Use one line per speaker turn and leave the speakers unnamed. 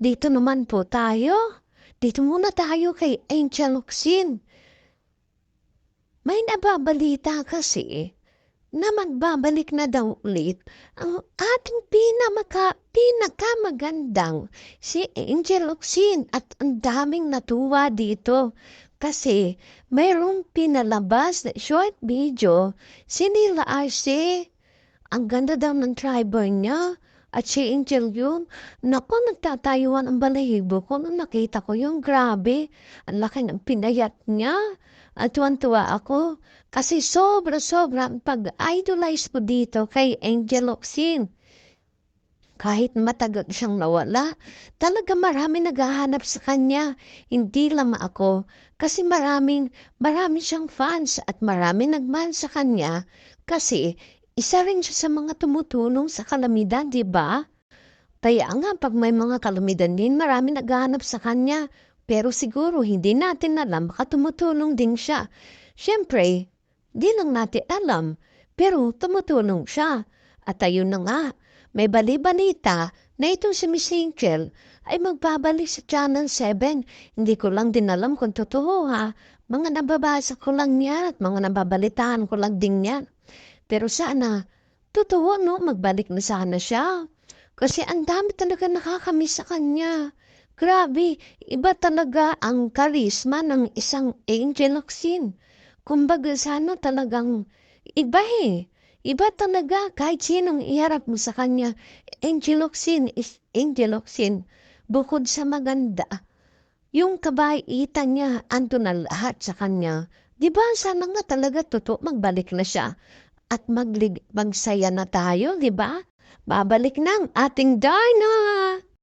dito naman po tayo. Dito muna tayo kay Angel Oxin. May nababalita kasi na magbabalik na daw ulit ang ating pinamaka, pinakamagandang si Angel Oxin at ang daming natuwa dito kasi mayroong pinalabas na short video si Nila Arce. Ang ganda daw ng driver niya at si Angel yun. Naku, nagtatayuan ang balahibo ko nung nakita ko yung grabe. Ang laki ng pinayat niya. At tuwan-tuwa ako kasi sobra-sobra pag-idolize ko dito kay Angel Oxin. Kahit matagal siyang nawala, talaga marami naghahanap sa kanya. Hindi lang ako. Kasi maraming, marami siyang fans at marami nagmahal sa kanya. Kasi isa rin siya sa mga tumutulong sa kalamidad, di ba? Kaya nga, pag may mga kalamidad din, marami naghahanap sa kanya. Pero siguro hindi natin alam, baka tumutulong din siya. Siyempre, di lang natin alam, pero tumutulong siya. At ayun na nga, may bali-balita na itong si Miss Angel ay magbabalik sa Channel 7. Hindi ko lang din alam kung totoo ha. Mga nababasa ko lang yan at mga nababalitaan ko lang din yan. Pero sana, totoo no, magbalik na sana siya. Kasi ang dami talaga nakakamiss sa kanya. Grabe, iba talaga ang karisma ng isang Angel Oxin. Kumbaga sana talagang iba eh. Iba talaga kahit sinong iharap mo sa kanya. Angel Oxin is Angel Oxin. Bukod sa maganda, yung kabaitan niya, ando na lahat sa kanya. Di ba sana nga talaga totoo magbalik na siya at maglig magsaya na tayo, di ba? Babalik ng ating Darna!